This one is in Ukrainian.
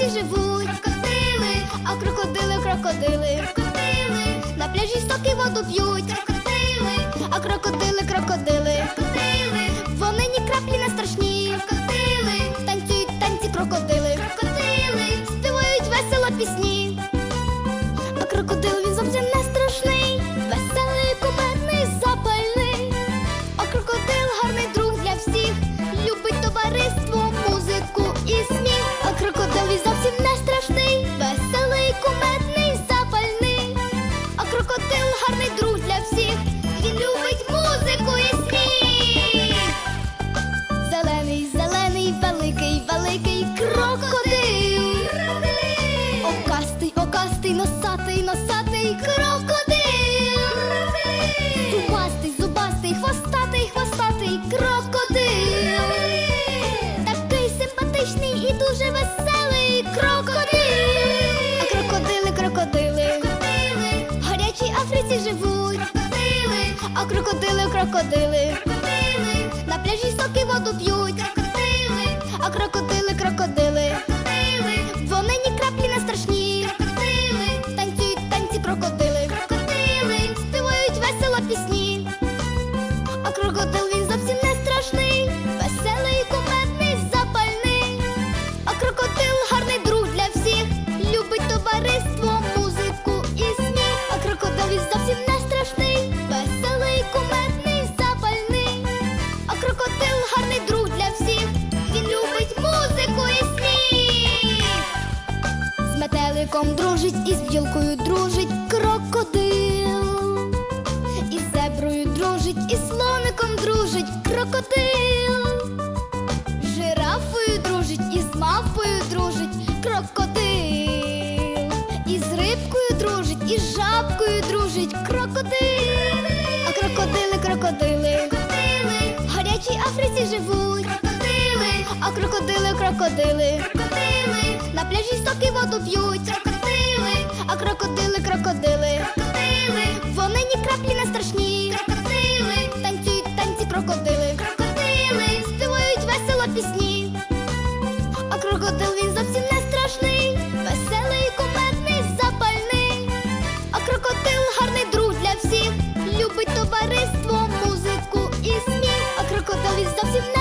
Африці живуть крокодили, а крокодили, крокодили, крокодили, на пляжі стоки воду п'ють, крокодили, а крокодили, крокодили, крокодили, вони ні краплі не страшні, крокодили, танцюють танці крокодили, крокодили, співають весело пісні. А крокодил він зовсім не страшний, веселий, кумедний, запальний. А крокодил гарний друг Окастий, носатий, носатий крокодил. Зубастий, зубастий, хвостатий, хвостатий крокодил. Такий симпатичний і дуже веселий крокодил. А крокодили, крокодили, крокодили, в гарячій Африці живуть. Крокодили, а крокодили, крокодили, крокодили, на пляжі соки воду п'ють. А крокодил він зовсім не страшний, веселий, кумедний, запальний. А крокодил гарний друг для всіх, любить товариство, музику і сміх. А крокодил він зовсім не страшний, веселий, кумедний, запальний. А крокодил гарний друг для всіх, він любить музику і сміх. З метеликом дружить і з бджілкою дружить крокодил. Із зеброю дружить, і слоником дружить крокодил. Жирафою дружить, і з мавпою дружить крокодил. І з рибкою дружить, і з жабкою дружить крокодил. А крокодили, крокодили, крокодили, в гарячій Африці живуть. Крокодили, а крокодили, крокодили, крокодили, на пляжі стоки воду п'ють. Крокодили, а крокодили, крокодили, крокодил він зовсім не страшний, веселий, кумедний, запальний. А крокодил гарний друг для всіх, любить товариство, музику і сміх. А крокодил він зовсім не